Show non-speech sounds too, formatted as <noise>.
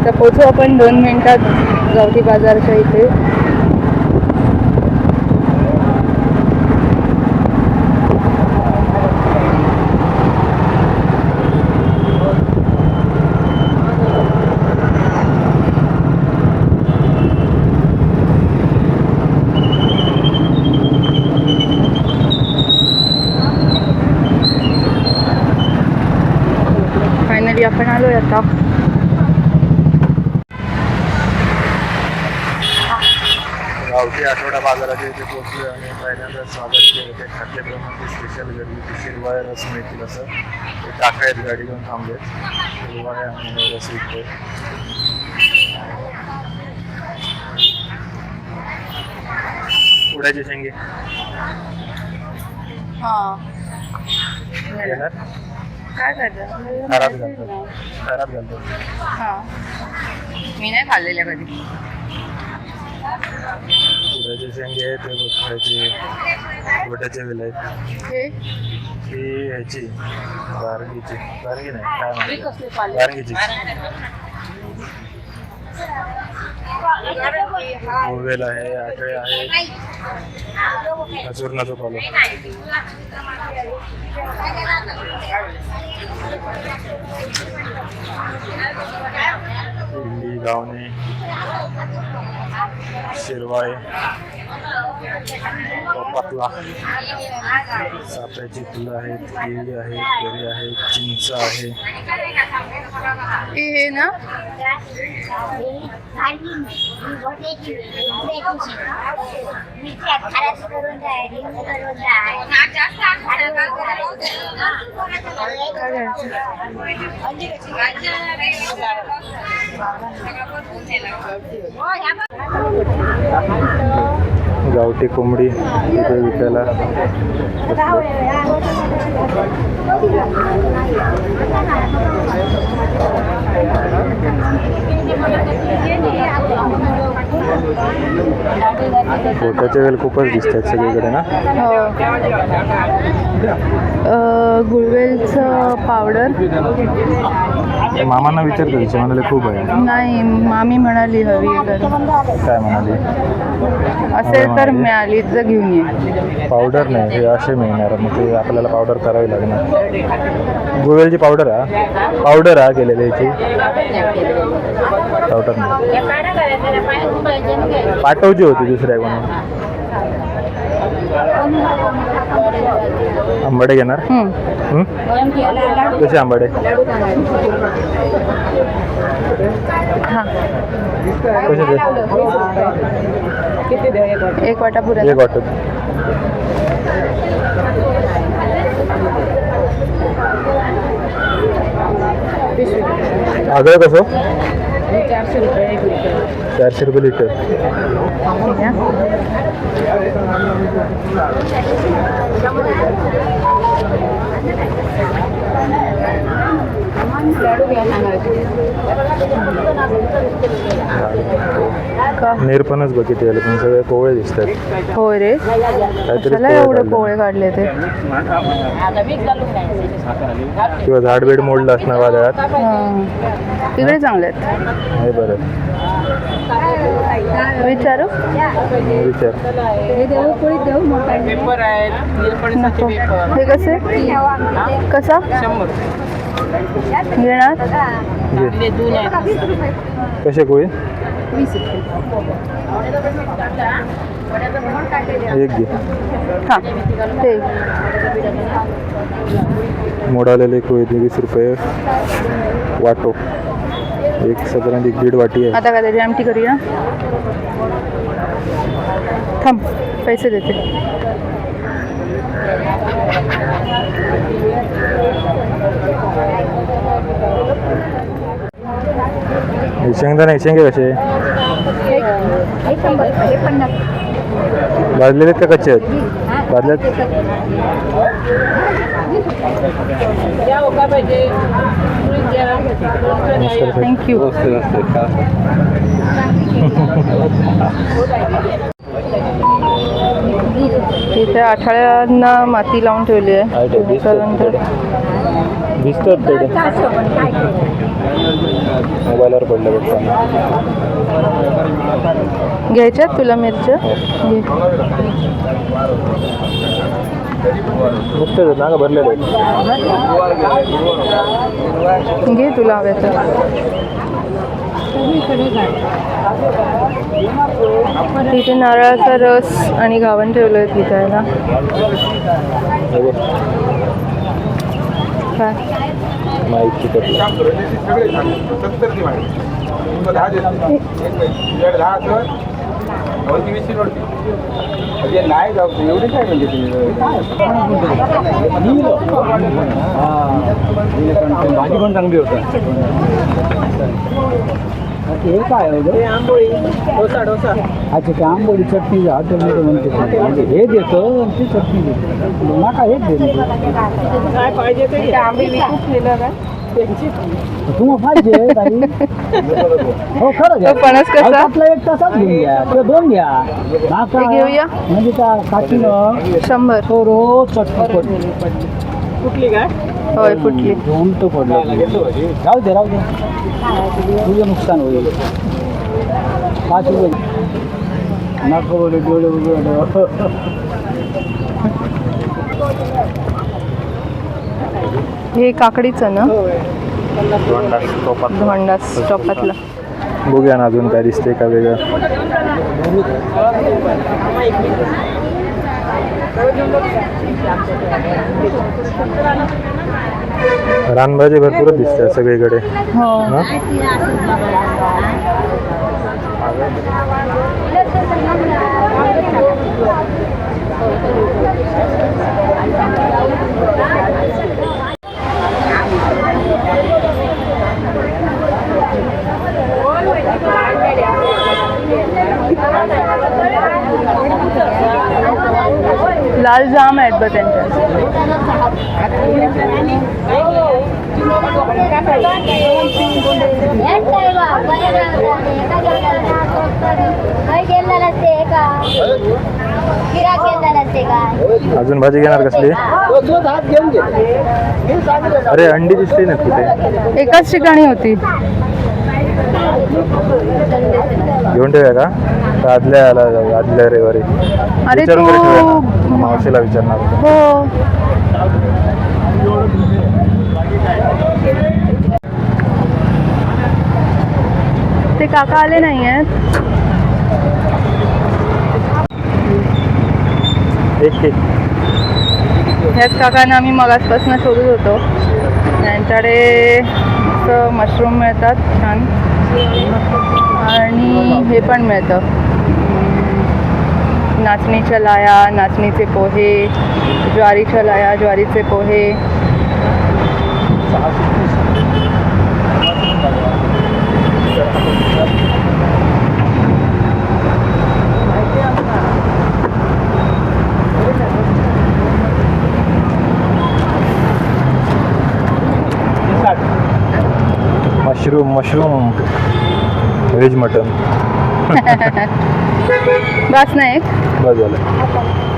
आता पोचू आपण दोन मिनिटात गावठी बाजारच्या इथे फायनली आपण आलोय आता गावठी आठवडा बाजाराच्या इथे पोहोचलो आणि पहिल्यांदा स्वागत केलं. ते खाद्यप्रमाणे स्पेशल घरगुती शिरवाय रस मिळतील असं. ते काका आहेत गाडी घेऊन थांबलेत शिरवाय आणि रस विकतोय. उड्याचे शेंगे. हा. येणार? काय करतात खराब घालतात खराब घालतात हा. मी नाही खाल्लेल्या कधी. उड्याचे शेंगे आहेत ते बघायचे गोट्याचे वेल आहेत हे। ही ह्याची गारंगीची गारंगी नाही काय हे म्हणतात कसले पाले। गारंगीची मोवेल आहे आठळे आहे चूर्णाचं पालो दिल्ली गावणे शिरवाळे पतला साप्याची फुलं आहेत केळी आहेत केळी आहेत चिंच आहे. हे हे ना? गावठी कोंबडी इथे विकायला. गोट्याचे वेल खूपच दिसतात सगळीकडे ना? हो. गुळवेलचं पावडर. मामांना विचारतो तिचे म्हणाले खूप आहे. नाही मामी म्हणाली हवी काय म्हणाले? असेल तर मिळाली तर घेऊन ये. पावडर नाही हे असे मिळणार मग ते आपल्याला पावडर करावी लागणार. गुळवेलची पावडर हा पावडर हा केलेली याची. पावडर नाही पाठवची होती दुसऱ्या कोणी? आंबाडे घेणार? कसे आंबाडे? हा. कसे? एक वाटा पुऱ्या एक वाटत आगळ कसं चारशे रुपये एक लिटर का? निरपणच बघितले पण सगळे कोवळे दिसतात. होय रे. काहीतरी कशाला कोवळे एवढे काढले. पोळे काढले ते? किंवा झाडबेड मोडलं असणार वादळात. हा. तिकडे चांगले आहेत. हे बरं. विचारू? विचार. हे कसे? कसा? घेणार? घे. कसे कोळी? एक घे हाँ ते मोडालेले कोळी ते वीस रुपये वाटो। एक साधारण एक दीड वाटी आहे आता काय आमटी करूया थांब पैसे देते। हे शेंगदाणे शेंगे कसे? भाजलेले आहेत का कच्चे आहेत? मस्त थँक्यू इथे आठवड्यांना माती लावून ठेवली आहे. दिसतात त्यानंतर दिसतात तेवढे. मोबाईलवर पडलं बघताना घ्यायच्यात तुला मिरच्या? घे. नुसतेच आहेत ना का भरलेले घे तुला हव्या तर. तिथे नारळाचा रस आणि गावण ठेवलं आहे हे बघ, काय? माहिती कटलं नाही. जाऊ एवढी काय म्हणजे भाजी पण चांगली होता हे काय आंबोळी डोसा डोसा. अच्छा ते आंबोळी चटणी हॉटेलमध्ये म्हणते. म्हणजे हे देतो आणि ती चटणी देतो. नका हेच देतो काय पाहिजे ते? आंबे तुम्हाला पाहिजे ताई? हो खरं घ्या. कसा? एक घेऊन घ्या. किंवा दोन घ्या. नाका घेऊया? म्हणजे त्या शंभर. रोज चटणी कुठली काय होय फुटली. उलट पडलं. राहू दे राहू दे. तुझं नुकसान होईल. पाच रुपये. नको बोले डोळे उघड हे काकडीचं ना? धोंडा स्टॉपातला बघूया ना अजून काय दिसते का वेगळं. रानभाजी भरपूरच दिसते सगळीकडे. हो? लाल जाम आहेत बघ त्यांच्या. अजून भाजी घेणार कसली? अरे अंडी दिसली ना कुठे? एकाच ठिकाणी होती. घेऊन ठेवूया का? आदल्या जाऊया आदल्या रविवारी. अरे मावशीला विचारणार होतो. हो. ते काका आले नाही आहेत एक. ह्याच काकांना आम्ही मगासपासून शोधत होतो. त्यांच्याकडे मशरूम मिळतात छान. आणि हे पण मिळतं. नाचनी चलाया नाचनी से पोहे ज्वारी चलाया ज्वारी से पोहे। Mushroom mushroom veg mutton. <laughs> <laughs> बस एक. बस झालं.